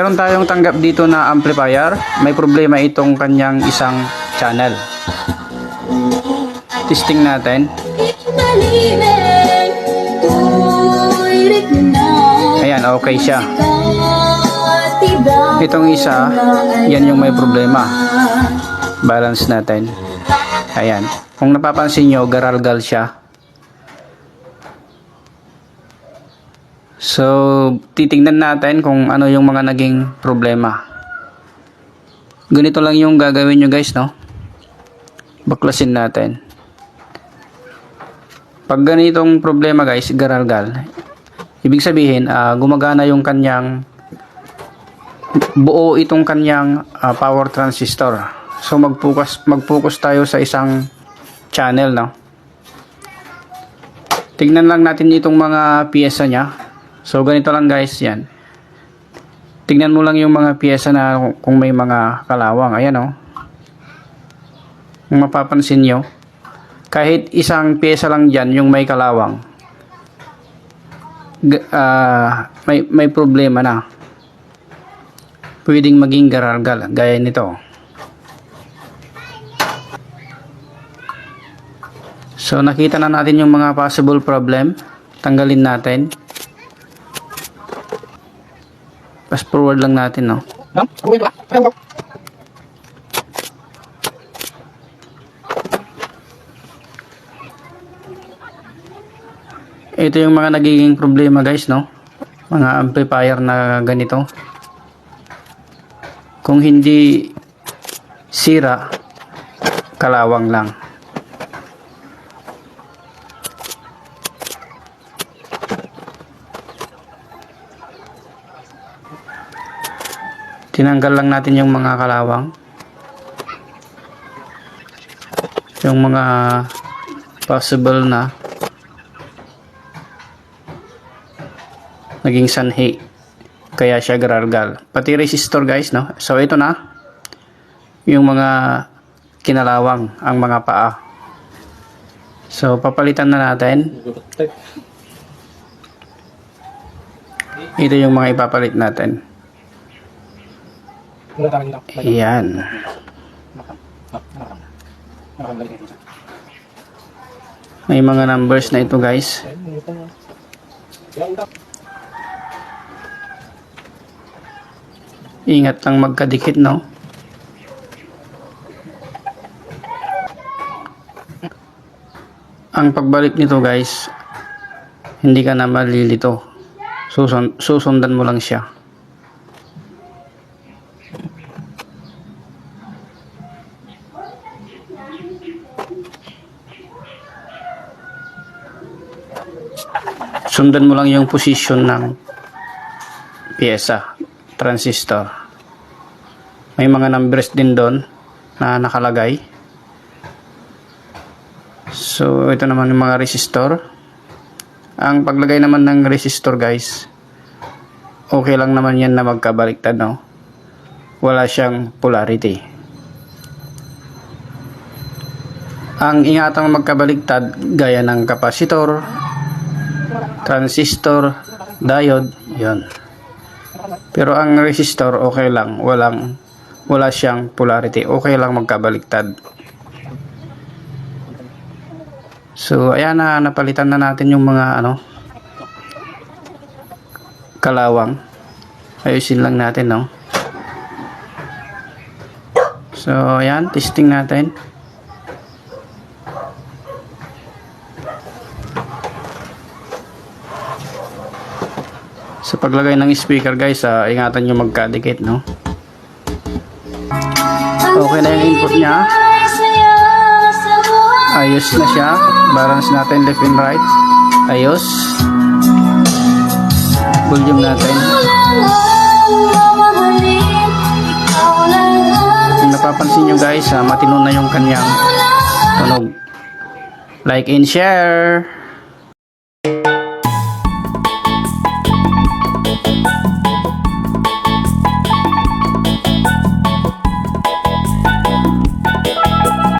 Meron tayong tanggap dito na amplifier. May problema itong kanyang isang channel. Testing natin. Ayan, okay siya. Itong isa, yan yung may problema. Balance natin. Ayan. Kung napapansin nyo, garalgal siya. So, titingnan natin kung ano yung mga naging problema. Ganito lang yung gagawin nyo guys, no? Baklasin natin. Pag ganitong problema guys, garalgal. Ibig sabihin, ah, gumagana yung kanyang buo itong kanyang ah, power transistor. So mag-focus mag-focus tayo sa isang channel, no. Tingnan lang natin itong mga piyesa niya. So ganito lang guys, yan. Tingnan mo lang yung mga piyesa na kung may mga kalawang. Ayan, oh. Mapapansin nyo, kahit isang piyesa lang dyan yung may kalawang, ah, may, may problema na pwedeng maging garalgal gaya nito so nakita na natin yung mga possible problem tanggalin natin fast forward lang natin no? Ito yung mga nagiging problema guys no? Mga amplifier na ganito. Kung hindi sira kalawang lang tinanggal lang natin yung mga kalawang. Yung mga possible na naging sanhi. Kaya siya garalgal pati resistor guys no? So ito na. Yung mga kinalawang ang mga paa. So papalitan na natin. Ito yung mga ipapalit natin Ayan. May mga numbers na ito guys. Ingat lang magkadikit no. Ang pagbalik nito guys, hindi ka na malilito. Susun susundan mo lang siya. Sundan mo lang yung position ng pyesa, transistor. May mga numbers din doon na nakalagay. So, ito naman yung mga resistor. Ang paglagay naman ng resistor guys, okay lang naman yan na magkabaliktad, no? Wala siyang polarity. Ang ingatang magkabaliktad, gaya ng kapasitor, transistor, diode, yon. Pero ang resistor okay lang, walang wala siyang polarity. Okay lang magkabaliktad. So, ayan na napalitan na natin yung mga ano kalawang. Ayusin lang natin, no. So, ayan, testing natin. Sa paglagay ng speaker guys, ah, ingatan nyo magkadikit, no? Okay na yung input niya. Ayos na siya. Balance natin left and right. Ayos. Volume natin. Kung napapansin nyo guys, ah, matino na yung kanyang tunog. Like and share. Bye.